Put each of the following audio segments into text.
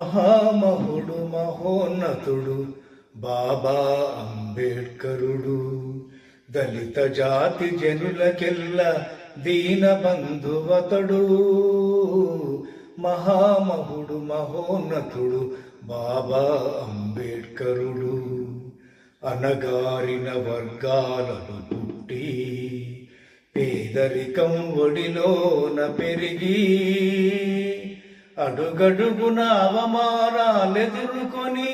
మహామహుడు మహోన్నతుడు బాబా అంబేడ్కరుడు దళిత జాతి జనులకెల్ల దీన బంధువతడు మహామహుడు మహోన్నతుడు బాబా అంబేడ్కరుడు అనగారిన వర్గాలను పుట్టి పేదరికం ఒడిలోన పెరిగి అడుగడుగున అవమానాలెదుర్కొని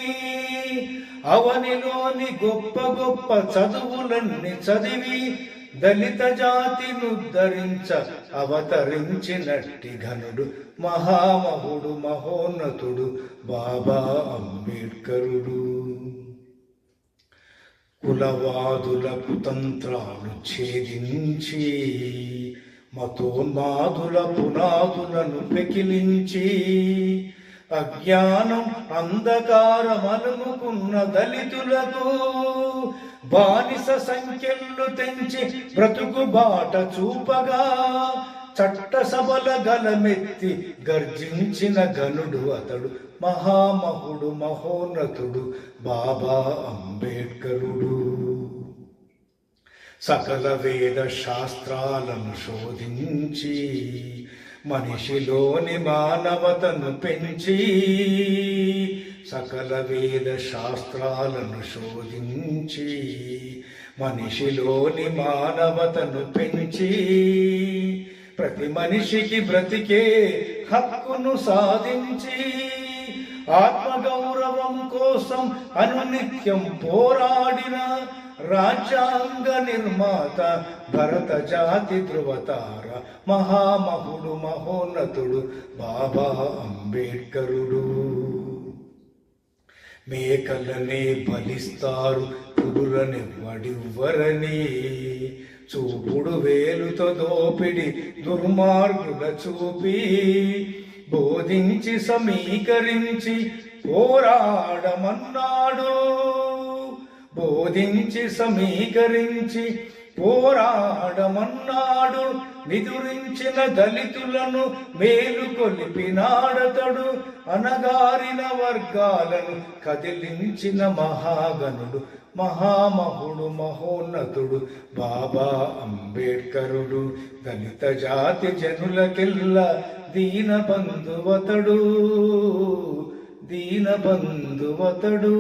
అవనిలోని గొప్ప గొప్ప చదువులన్నీ చదివి దళిత జాతినుద్ధరించ అవతరించినట్టి ఘనుడు మహామహుడు మహోన్నతుడు బాబా అంబేడ్కరుడు. కులవాదుల కుతంత్రాలు ఛేదించి మతోన్మాదుల పునాదులను పెకిలించి అజ్ఞానం అంధకారమనుకున్న దళితులకు బానిస సంఖ్యలు తెంచి బ్రతుకు బాట చూపగా చట్టసభల గలమెత్తి గర్జించిన గనుడు అతడు మహామహుడు మహోన్నతుడు బాబా అంబేడ్కరుడు. సకల వేద శాస్త్రాలను శోధించి మనిషిలోని మానవతను పెంచి సకల వేద శాస్త్రాలను శోధించి మనిషిలోని మానవతను పెంచి ప్రతి మనిషికి బ్రతికే హక్కును సాధించి గౌరవం కోసం అనునిత్యం పోరాడిన రాజ్యాంగ నిర్మాత భరత జాతి ధృవతార మహామహుడు మహోన్నతుడు బాబా అంబేడ్కరుడు. మేకలనే బలిస్తారు పురులనివ్వడివ్వరని చూపుడు వేలుతో దోపిడి దుర్మార్గుల చూపి. బోధించి సమీకరించి పోరాడమన్నాడు. బోధించి సమీకరించి పోరాడమన్నాడు. నిదురించిన దళితులను మేలుకొలిపినాడతడు అనగారిన వర్గాలను కదిలించిన మహాగనుడు మహామహుడు మహోన్నతుడు బాబా అంబేడ్కరుడు. దళిత జాతి జనులకెల్లా దీనబంధువతడు. ದೀನ ಬಂಧು ಮತಡು